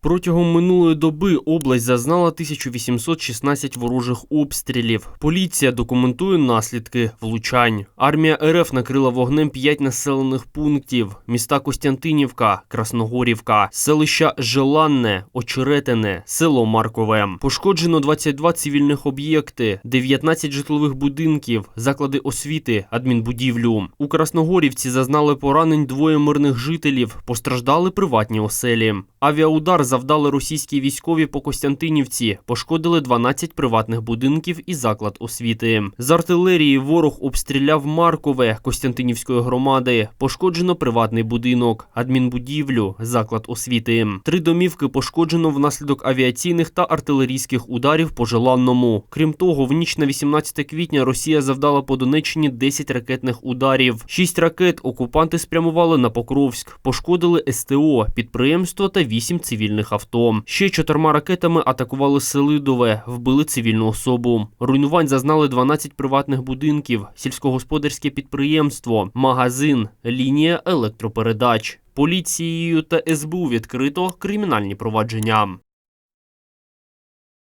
Протягом минулої доби область зазнала 1816 ворожих обстрілів. Поліція документує наслідки влучань. Армія РФ накрила вогнем 5 населених пунктів: міста Костянтинівка, Красногорівка, селища Желанне, Очеретине, село Маркове. Пошкоджено 22 цивільних об'єкти, 19 житлових будинків, заклади освіти, адмінбудівлю. У Красногорівці зазнали поранень двоє мирних жителів, постраждали приватні оселі. Авіаудар завдали російські військові по Костянтинівці, пошкодили 12 приватних будинків і заклад освіти. З артилерії ворог обстріляв Маркове Костянтинівської громади. Пошкоджено приватний будинок, адмінбудівлю, заклад освіти. Три домівки пошкоджено внаслідок авіаційних та артилерійських ударів по Желанному. Крім того, в ніч на 18 квітня Росія завдала по Донеччині 10 ракетних ударів. Шість ракет окупанти спрямували на Покровськ, пошкодили СТО, підприємство та вісім цивільних авто. Ще чотирма ракетами атакували Селидове, вбили цивільну особу. Руйнувань зазнали 12 приватних будинків, сільськогосподарське підприємство, магазин, лінія електропередач. Поліцією та СБУ відкрито кримінальні провадження.